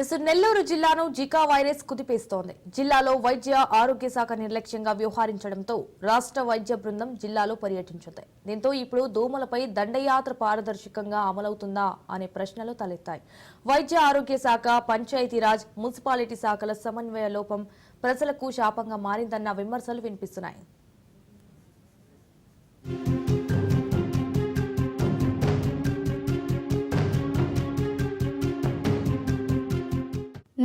Yes Nellore జిల్లాను Zika virus కుదిపేస్తోంది. జిల్లాలో వైద్య ఆరోగ్య శాఖ నిర్లక్ష్యంగా వ్యవహరించడంతో రాష్ట్ర వైద్య బృందం జిల్లాలో పర్యటించింది. దీంతో ఇప్పుడు దోమలపై దండయాత్ర పారదర్శకంగా అమలవుతుందా అనే ప్రశ్నలు తలెత్తాయి. వైద్య ఆరోగ్య శాఖ పంచాయతీరాజ్ మున్సిపాలిటీ శాఖల సమన్వయ లోపం ప్రజలకు శాపంగా మారిందన్న విమర్శలు వినిపిస్తున్నాయి.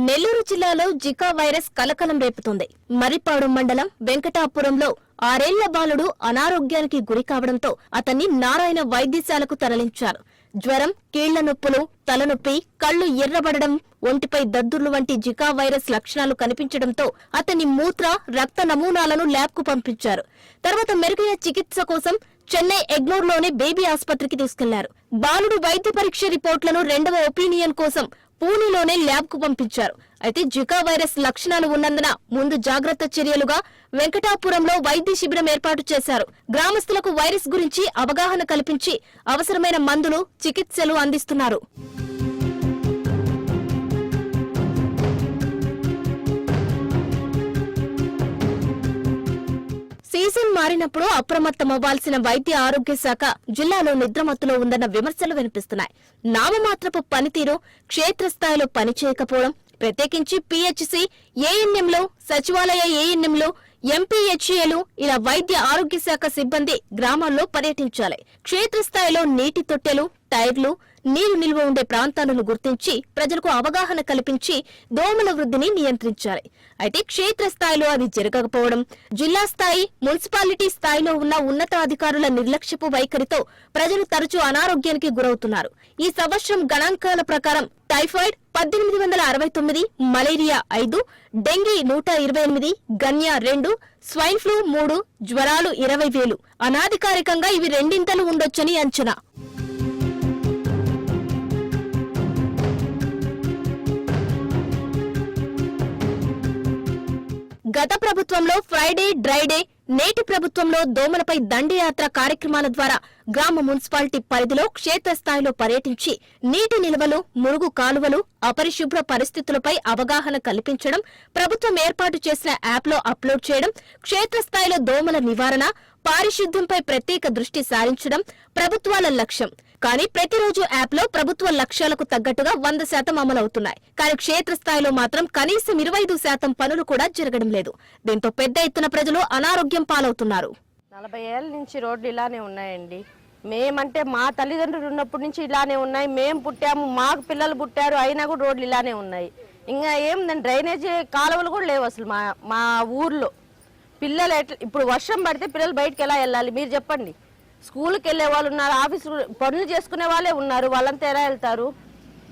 నెల్లూరు జిల్లాలో జికా వైరస్ కలకలం రేపుతోంది. మరిపాడు మండలం వెంకటాపురంలో ఆరేళ్ళ బాలుడు అనారోగ్యానికి గురి కావడంతో అతన్ని నారాయణ వైద్యశాలకు తరలించారు. జ్వరం కీళ్ళ నొప్పులు తలనొప్పి కళ్ళు ఎర్రబడడం ఒంటిపై దద్దుర్లు వంటి జికా వైరస్ లక్షణాలు కనిపించడంతో అతని మూత్ర రక్త నమూనాలను ల్యాబ్కు పంపించారు. తర్వాత మెరుగైన చికిత్స కోసం చెన్నై ఎగ్నోర్లోని బేబీ ఆసుపత్రికి తీసుకెళ్ళారు. బాలుడు వైద్య పరీక్ష రిపోర్టులను రెండవ ఒపీనియన్ కోసం పూణేలోనే ల్యాబ్కు పంపించారు. అయితే జికా వైరస్ లక్షణాలు ఉన్నందున ముందు జాగ్రత్త చర్యలుగా వెంకటాపురంలో వైద్య శిబిరం ఏర్పాటు చేశారు. గ్రామస్తులకు వైరస్ గురించి అవగాహన కల్పించి అవసరమైన మందులు చికిత్సలు అందిస్తున్నారు. మారినప్పుడు అప్రమత్తమవ్వాల్సిన వైద్య ఆరోగ్య శాఖ జిల్లాలో నిద్రమత్తులో ఉందన్న విమర్శలు వినిపిస్తున్నాయి. నామమాత్రపు పనితీరు క్షేత్రస్థాయిలో పనిచేయకపోవడం ప్రత్యేకించి పీహెచ్సీ ఏఎన్ఎంలు సచివాలయ ఏఎన్ఎంలు ఎంపీహెచ్ఏలు ఇలా వైద్య ఆరోగ్య శాఖ సిబ్బంది గ్రామాల్లో పర్యటించాలి. క్షేత్రస్థాయిలో నీటి తొట్టెలు టైర్లు నీరు నిల్వ ఉండే ప్రాంతాలను గుర్తించి ప్రజలకు అవగాహన కల్పించి దోమల వృద్ధిని నియంత్రించాలి. అయితే క్షేత్రస్థాయిలో అది జరగకపోవడం జిల్లా స్థాయి మున్సిపాలిటీ స్థాయిలో ఉన్న ఉన్నతాధికారుల నిర్లక్ష్యపు వైఖరితో ప్రజలు తరచూ అనారోగ్యానికి గురవుతున్నారు. ఈ సంవత్సరం గణాంకాల ప్రకారం టైఫాయిడ్ పద్దెనిమిది వందల అరవై తొమ్మిది మలేరియా ఐదు డెంగీ నూట ఇరవై ఎనిమిది గన్యా రెండు స్వైన్ ఫ్లూ మూడు జ్వరాలు ఇరవై వేలు. అనాధికారికంగా ఇవి రెండింతలు ఉండొచ్చని అంచనా. గత ప్రభుత్వంలో ఫ్రైడే డ్రైడే నేటి ప్రభుత్వంలో దోమలపై దండయాత్ర కార్యక్రమాల ద్వారా గ్రామ మున్సిపాలిటీ పరిధిలో క్షేత్రస్థాయిలో పర్యటించి నీటి నిల్వలు మురుగు కాలువలు అపరిశుభ్ర పరిస్థితులపై అవగాహన కల్పించడం ప్రభుత్వం ఏర్పాటు చేసిన యాప్లో అప్లోడ్ చేయడం క్షేత్రస్థాయిలో దోమల నివారణ పారిశుద్ధ్యంపై ప్రత్యేక దృష్టి సారించడం ప్రభుత్వాల లక్ష్యం. కానీ ప్రతిరోజు యాప్లో ప్రభుత్వ లక్ష్యాలకు తగ్గట్టుగా వంద శాతం అమలవుతున్నాయి. కానీ క్షేత్రస్థాయిలో మాత్రం కనీసం ఇరవై ఐదు శాతం పనులు కూడా జరగడం లేదు. దీంతో పెద్ద ఎత్తున ప్రజలు అనారోగ్యం పాలవుతున్నారు. నలభై ఏళ్ళ నుంచి రోడ్లు ఇలానే ఉన్నాయండి. మేమంటే మా తల్లిదండ్రులు ఉన్నప్పటి నుంచి ఇలానే ఉన్నాయి. మేము పుట్టాము మాకు పిల్లలు పుట్టారు అయినా కూడా రోడ్లు ఇలానే ఉన్నాయి. ఇంకా ఏం డ్రైనేజీ కాలువలు కూడా లేవు అసలు మా మా ఊర్లో. పిల్లలు ఎట్లా ఇప్పుడు వర్షం పడితే పిల్లలు బయటకు ఎలా వెళ్ళాలి? మీరు చెప్పండి. స్కూల్కి వెళ్ళే వాళ్ళు ఉన్నారు ఆఫీసు పనులు చేసుకునే వాళ్ళే ఉన్నారు వాళ్ళంతా ఎలా వెళ్తారు?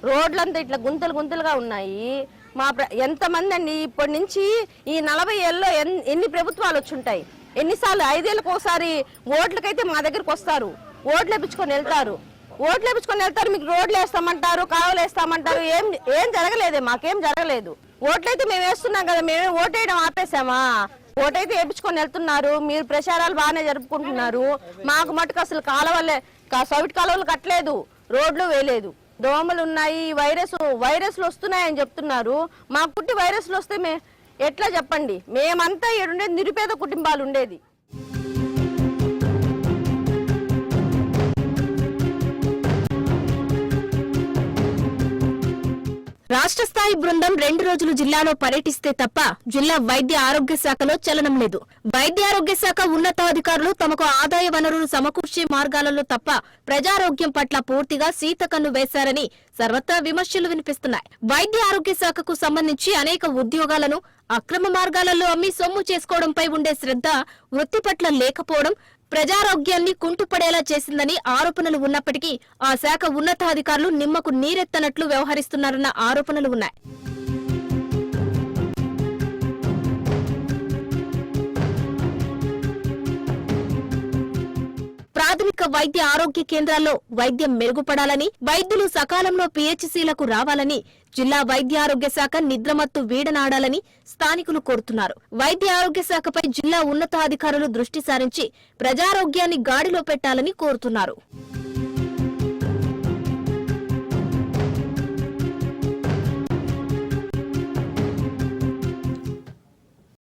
రోడ్లంతా ఇట్లా గుంతలు గుంతలుగా ఉన్నాయి. మా ప్ర- ఎంతమంది అండి ఇప్పటి నుంచి ఈ నలభై ఏళ్ళలో ఎన్ని ప్రభుత్వాలు వచ్చుంటాయి ఎన్నిసార్లు? ఐదేళ్ళకి ఒకసారి ఓట్లకైతే మా దగ్గరికి వస్తారు. ఓట్లు వేపించుకొని వెళ్తారు. ఓట్లు వేపించుకొని వెళ్తారు మీకు రోడ్లు వేస్తామంటారు కాలువలు వేస్తామంటారు ఏం ఏం జరగలేదే మాకేం జరగలేదు. ఓట్లయితే మేము వేస్తున్నాం కదా మేమే ఓటేయడం ఆపేసామా ఓటైతే వేపించుకొని వెళ్తున్నారు. మీరు ప్రచారాలు బాగానే జరుపుకుంటున్నారు. మాకు మటుకు అసలు కాలువలే కా- సౌటి కాలువలు కట్టలేదు రోడ్లు వేయలేదు. దోమలు ఉన్నాయి వైరస్ వైరస్లు వస్తున్నాయని చెప్తున్నారు. మాకు పుట్టి వైరస్లు వస్తే మే ఎట్లా చెప్పండి? మేమంతా ఈడుండేది నిరుపేద కుటుంబాలు ఉండేది. రాష్ట్ర స్థాయి బృందం రెండు రోజులు జిల్లాలో పర్యటిస్తే తప్ప జిల్లా వైద్య ఆరోగ్య శాఖలో చలనం లేదు. వైద్య ఆరోగ్య శాఖ ఉన్నతాధికారులు తమకు ఆదాయ వనరులు సమకూర్చే మార్గాలలో తప్ప ప్రజారోగ్యం పట్ల పూర్తిగా సీతకన్ను వేశారని సర్వత్రా విమర్శలు వినిపిస్తున్నాయి. వైద్య ఆరోగ్య శాఖకు సంబంధించి అనేక ఉద్యోగాలను అక్రమ మార్గాలలో అమ్మి సొమ్ము చేసుకోవడంపై ఉండే శ్రద్ధ వృత్తి పట్ల లేకపోవడం ప్రజారోగ్యాన్ని కుంటుపడేలా చేసిందని ఆరోపణలు ఉన్నప్పటికీ ఆ శాఖ ఉన్నతాధికారులు నిమ్మకు నీరెత్తనట్లు వ్యవహరిస్తున్నారన్న ఆరోపణలు ఉన్నాయి. ప్రాథమిక వైద్య ఆరోగ్య కేంద్రాల్లో వైద్యం మెరుగుపడాలని వైద్యులు సకాలంలో పీహెచ్సీలకు రావాలని జిల్లా వైద్య ఆరోగ్య శాఖ నిద్రమత్తు వీడనాడాలని స్థానికులు కోరుతున్నారు. వైద్య ఆరోగ్య శాఖపై జిల్లా ఉన్నతాధికారులు దృష్టి సారించి ప్రజారోగ్యాన్ని గాడిలో పెట్టాలని కోరుతున్నారు.